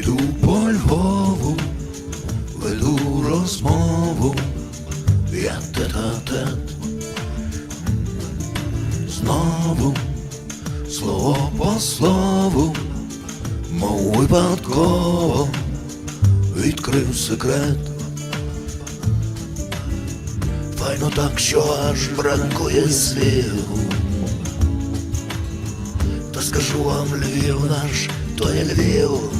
Йду по Львову, веду розмову, я тет-тет Знову слово по слову, мов випадково відкрив секрет. Файно так, що аж бракує слів Та скажу вам Львів наш, то є Львів.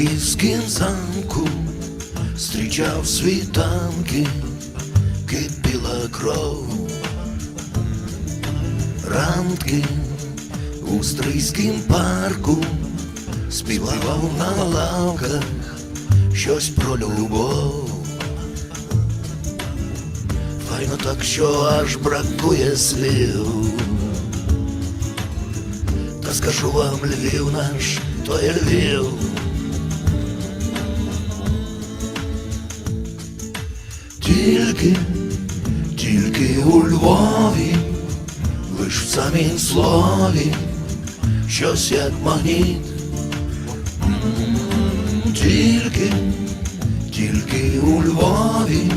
Львівськім замку зустрічав світанки, кипіла кров. Ранки у стрийськім парку співав на лавках щось про любов. Файно так, що аж бракує слів. Та скажу вам, Львів наш, то є Львів. Тільки, тільки у Львові, лиш в самім слові, щось як магніт. Тільки, тільки у Львові,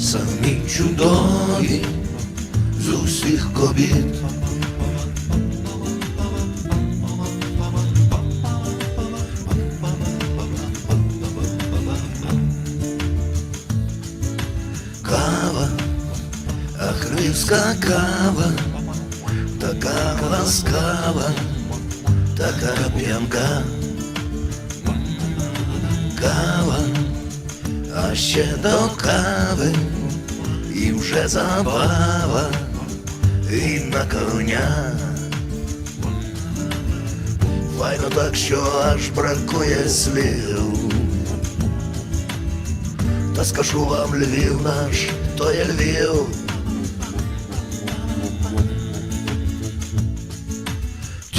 самі чудові з усіх кобіт. ахривська кава, така ласкава, така п'янка. Кава, а ще до кави, і вже забава, і на коня. Файно так, що аж бракує слів. Та скажу вам, Львів наш, то є Львів.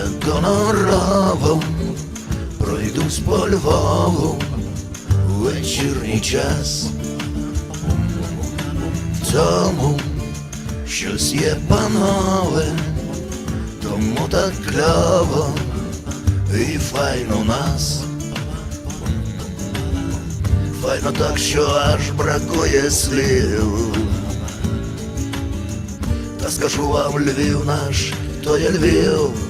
Я гоноровом пройдусь по Львову вечірній час. В цьому щось є панове, тому так кльово і файно нас. Файно так, що аж бракує слів. Та скажу вам, Львів наш, то є Львів.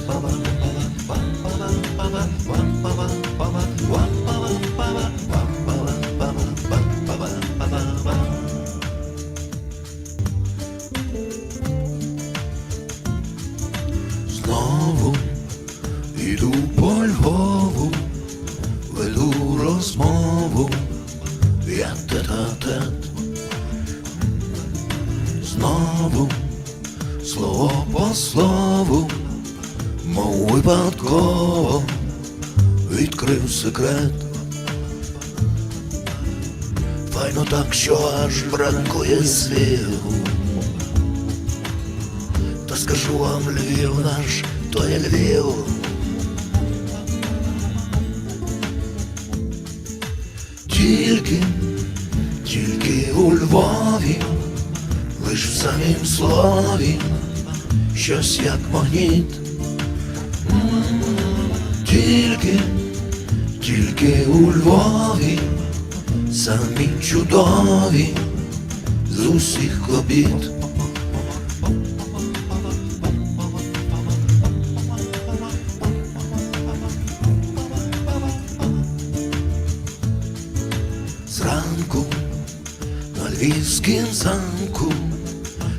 Знову слово по слову, мов випадково відкрив секрет. Файно так, що аж бракує слів. Та скажу вам, Львів наш, то є Львів. Тільки, тільки у Львові, самім слові, щось як магніт. Тільки, тільки у Львові, самі чудові з усіх обід. Зранку на львівськім замку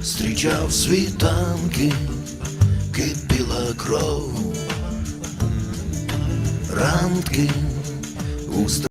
зустрічав світанки, кипіла кров, ранки